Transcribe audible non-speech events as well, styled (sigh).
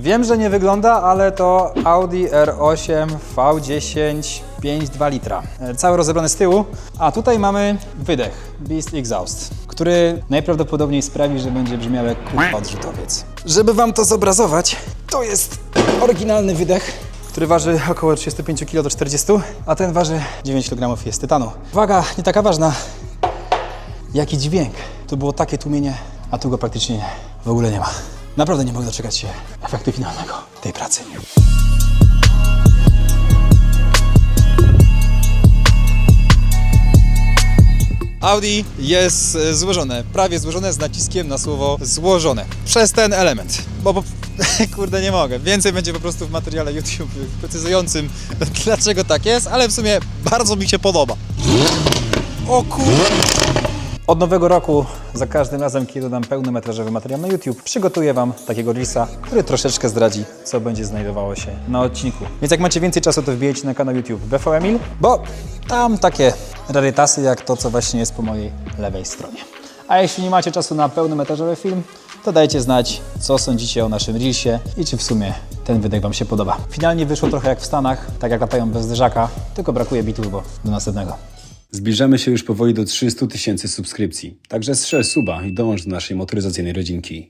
Wiem, że nie wygląda, ale to Audi R8 V10 5,2 litra. E, Cały rozebrany z tyłu, a tutaj mamy wydech Beast Exhaust, który najprawdopodobniej sprawi, że będzie brzmiał jak kurwa odrzutowiec. Żeby wam to zobrazować, to jest oryginalny wydech, który waży około 35 kg do 40, a ten waży 9 kg jest tytanu. Waga nie taka ważna, jaki dźwięk. To było takie tłumienie, a tu go praktycznie w ogóle nie ma. Naprawdę nie mogę doczekać się efektu finalnego tej pracy. Audi jest e, złożone, prawie złożone z naciskiem na słowo złożone. Przez ten element. Bo, bo (laughs) kurde nie mogę. Więcej będzie po prostu w materiale YouTube precyzującym (laughs) dlaczego tak jest, ale w sumie bardzo mi się podoba. O kurde. Od nowego roku, za każdym razem, kiedy dodam pełnometrażowy materiał na YouTube, przygotuję Wam takiego lisa, który troszeczkę zdradzi, co będzie znajdowało się na odcinku. Więc jak macie więcej czasu, to wbijajcie na kanał YouTube BVMil, bo tam takie rarytasy jak to, co właśnie jest po mojej lewej stronie. A jeśli nie macie czasu na pełnometrażowy film, to dajcie znać, co sądzicie o naszym reelsie i czy w sumie ten wydech Wam się podoba. Finalnie wyszło trochę jak w Stanach, tak jak latają bez zderzaka, tylko brakuje bitów, bo do następnego. Zbliżamy się już powoli do 300 tysięcy subskrypcji. Także strzel suba i dołącz do naszej motoryzacyjnej rodzinki.